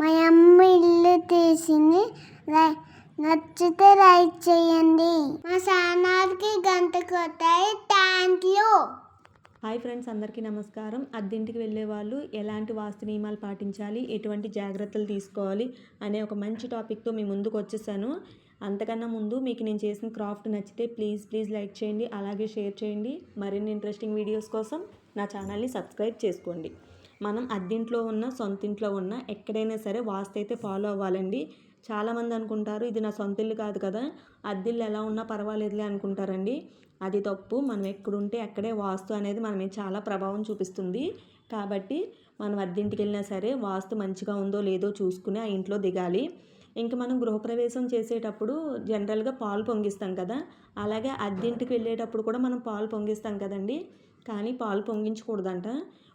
మా అమ్మ ఇల్లు తీసింది. నచ్చితే లైక్ చేయండి. మా ఛానల్కి గంట కొట్టాయి థ్యాంక్ యూ. హాయ్ ఫ్రెండ్స్ అందరికీ నమస్కారం. అద్దెంటికి వెళ్ళే వాళ్ళు ఎలాంటి వాస్తు నియమాలు పాటించాలి? ఎటువంటి జాగ్రత్తలు తీసుకోవాలి? అనే ఒక మంచి టాపిక్తో మీ ముందుకు వచ్చేసాను. అంతకన్నా ముందు మీకు నేను చేసిన క్రాఫ్ట్ నచ్చితే ప్లీజ్ ప్లీజ్ లైక్ చేయండి. అలాగే షేర్ చేయండి. మరిన్ని ఇంట్రెస్టింగ్ వీడియోస్ కోసం నా ఛానల్ని సబ్స్క్రైబ్ చేసుకోండి. మనం అద్దెంట్లో ఉన్న సొంత ఇంట్లో ఉన్న ఎక్కడైనా సరే వాస్తు అయితే ఫాలో అవ్వాలండి. చాలామంది అనుకుంటారు ఇది నా సొంత ఇల్లు కాదు కదా అద్దిల్లు ఎలా ఉన్నా పర్వాలేదులే అనుకుంటారండి. అది తప్పు. మనం ఎక్కడుంటే అక్కడే వాస్తు అనేది మన మీద చాలా ప్రభావం చూపిస్తుంది. కాబట్టి మనం అద్దెంటికి వెళ్ళినా సరే వాస్తు మంచిగా ఉందో లేదో చూసుకుని ఆ ఇంట్లో దిగాలి. ఇంక మనం గృహప్రవేశం చేసేటప్పుడు జనరల్గా పాలు పొంగిస్తాం కదా. అలాగే అద్దెంటికి వెళ్ళేటప్పుడు కూడా మనం పాలు పొంగిస్తాం కదండి. కానీ పాలు పొంగించకూడదంట.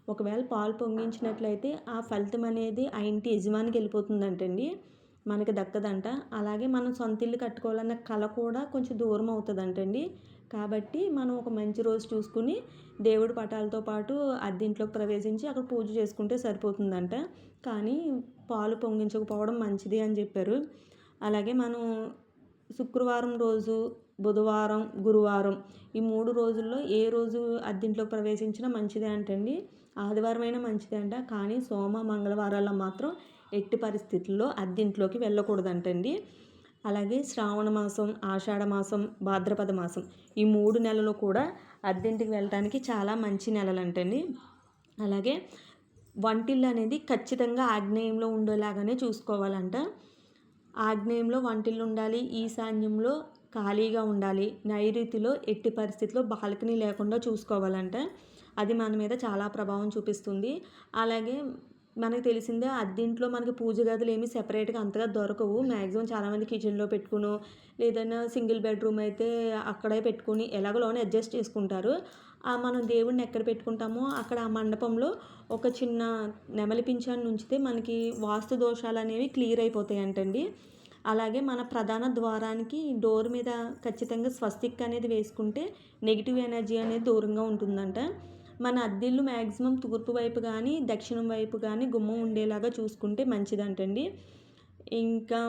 ఒకవేళ పాలు పొంగించినట్లయితే ఆ ఫలితం అనేది ఆ ఇంటి యజమానికి వెళ్ళిపోతుందంటండి. మనకి దక్కదంట. అలాగే మనం సొంత ఇల్లు కట్టుకోవాలన్న కళ కూడా కొంచెం దూరం అవుతుందంటండి. కాబట్టి మనం ఒక మంచి రోజు చూసుకుని దేవుడి పటాలతో పాటు అద్దెంట్లోకి ప్రవేశించి అక్కడ పూజ చేసుకుంటే సరిపోతుందంట. కానీ పాలు పొంగించకపోవడం మంచిది అని చెప్పారు. అలాగే మనం శుక్రవారం రోజు బుధవారం గురువారం ఈ మూడు రోజుల్లో ఏ రోజు అద్దెంట్లోకి ప్రవేశించినా మంచిదే అంటండి. ఆదివారం అయినా మంచిదే అంట. కానీ సోమ మంగళవారాల్లో మాత్రం ఎట్టి పరిస్థితుల్లో అద్దెంట్లోకి వెళ్ళకూడదంటండి. అలాగే శ్రావణ మాసం ఆషాఢ మాసం భాద్రపద మాసం ఈ మూడు నెలలు కూడా అద్దెంటికి వెళ్ళడానికి చాలా మంచి నెలలు అంటండి అలాగే వంటిల్లు అనేది ఖచ్చితంగా ఆగ్నేయంలో ఉండేలాగానే చూసుకోవాలంట. ఆగ్నేయంలో వంటిల్లు ఉండాలి ఈశాన్యంలో ఖాళీగా ఉండాలి నైరుతిలో ఎట్టి పరిస్థితిలో బాల్కనీ లేకుండా చూసుకోవాలంట. అది మన మీద చాలా ప్రభావం చూపిస్తుంది. అలాగే మనకు తెలిసిందే అద్దీంట్లో మనకి పూజ గదులు ఏమి సెపరేట్గా అంతగా దొరకవు. మ్యాక్సిమం చాలామంది కిచెన్లో పెట్టుకును లేదన్నా సింగిల్ బెడ్రూమ్ అయితే అక్కడే పెట్టుకుని ఎలాగోలోనే అడ్జస్ట్ చేసుకుంటారు. ఆ మనం దేవుడిని ఎక్కడ పెట్టుకుంటామో అక్కడ ఆ మండపంలో ఒక చిన్న నెమలి పింఛాన్ని ఉంచితే మనకి వాస్తు దోషాలు అనేవి క్లియర్ అయిపోతాయి అంటండి అలాగే మన ప్రధాన ద్వారానికి డోర్ మీద ఖచ్చితంగా స్వస్తిక్ అనేది వేసుకుంటే నెగిటివ్ ఎనర్జీ అనేది దూరంగా ఉంటుందంట. మన అద్దిల్లు మ్యాక్సిమం తూర్పు వైపు కానీ దక్షిణం వైపు కానీ గుమ్మం ఉండేలాగా చూసుకుంటే మంచిదంటండి. ఇంకా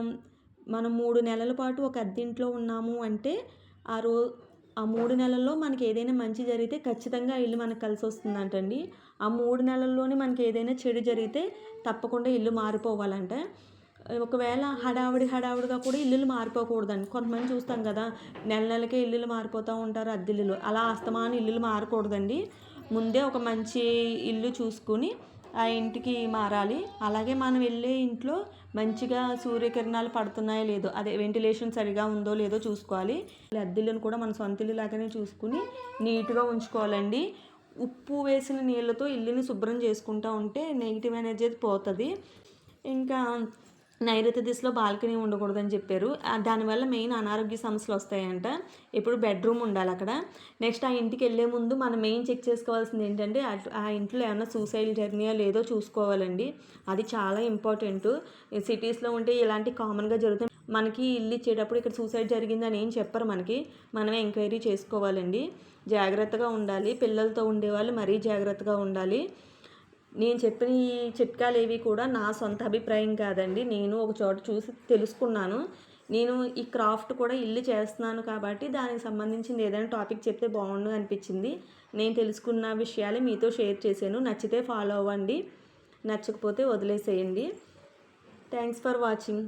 మనం మూడు నెలల పాటు ఒక అద్దింట్లో ఉన్నాము అంటే ఆ రో ఆ మూడు నెలల్లో మనకి ఏదైనా మంచి జరిగితే ఖచ్చితంగా ఇల్లు మనకు కలిసి వస్తుందంటండి. ఆ మూడు నెలల్లోనే మనకి ఏదైనా చెడు జరిగితే తప్పకుండా ఇల్లు మారిపోవాలంట. ఒకవేళ హడావుడి హడావుడిగా కూడా ఇల్లులు మారిపోకూడదండి. కొంతమంది చూస్తాం కదా నెల నెలకే ఇల్లులు మారిపోతూ ఉంటారు అద్దెల్లులు. అలా అస్తమాన ఇల్లులు మారకూడదండి. ముందే ఒక మంచి ఇల్లు చూసుకుని ఆ ఇంటికి మారాలి. అలాగే మనం వెళ్ళే ఇంట్లో మంచిగా సూర్యకిరణాలు పడుతున్నాయో లేదో అదే వెంటిలేషన్ సరిగా ఉందో లేదో చూసుకోవాలి. అద్దెలను కూడా మన సొంత ఇల్లు లాగానే చూసుకుని నీట్గా ఉంచుకోవాలండి. ఉప్పు వేసిన నీళ్ళతో ఇల్లుని శుభ్రం చేసుకుంటూ ఉంటే నెగిటివ్ ఎనర్జీ పోతుంది. ఇంకా నైరుతి దిశలో బాల్కనీ ఉండకూడదని చెప్పారు. దానివల్ల మెయిన్ అనారోగ్య సమస్యలు వస్తాయంట. ఇప్పుడు బెడ్రూమ్ ఉండాలి అక్కడ. నెక్స్ట్ ఆ ఇంటికి వెళ్ళే ముందు మనం మెయిన్ చెక్ చేసుకోవాల్సింది ఏంటంటే ఆ ఇంట్లో ఏమైనా సూసైడ్ జర్నీయా లేదో చూసుకోవాలండి. అది చాలా ఇంపార్టెంట్. సిటీస్లో ఉంటే ఇలాంటి కామన్గా జరుగుతాయి. మనకి ఇల్లు ఇచ్చేటప్పుడు ఇక్కడ సూసైడ్ జరిగిందని ఏం చెప్పరు మనకి. మనమే ఎంక్వైరీ చేసుకోవాలండి. జాగ్రత్తగా ఉండాలి. పిల్లలతో ఉండేవాళ్ళు మరీ జాగ్రత్తగా ఉండాలి. నేను చెప్పిన ఈ చిట్కాలు ఏవి కూడా నా సొంత అభిప్రాయం కాదండి. నేను ఒక చోట చూసి తెలుసుకున్నాను. నేను ఈ క్రాఫ్ట్ కూడా ఇల్లు చేస్తున్నాను కాబట్టి దానికి సంబంధించింది ఏదైనా టాపిక్ చెప్తే బాగుండు అనిపించింది. నేను తెలుసుకున్న విషయాలు మీతో షేర్ చేశాను. నచ్చితే ఫాలో అవ్వండి. నచ్చకపోతే వదిలేసేయండి. Thanks for watching.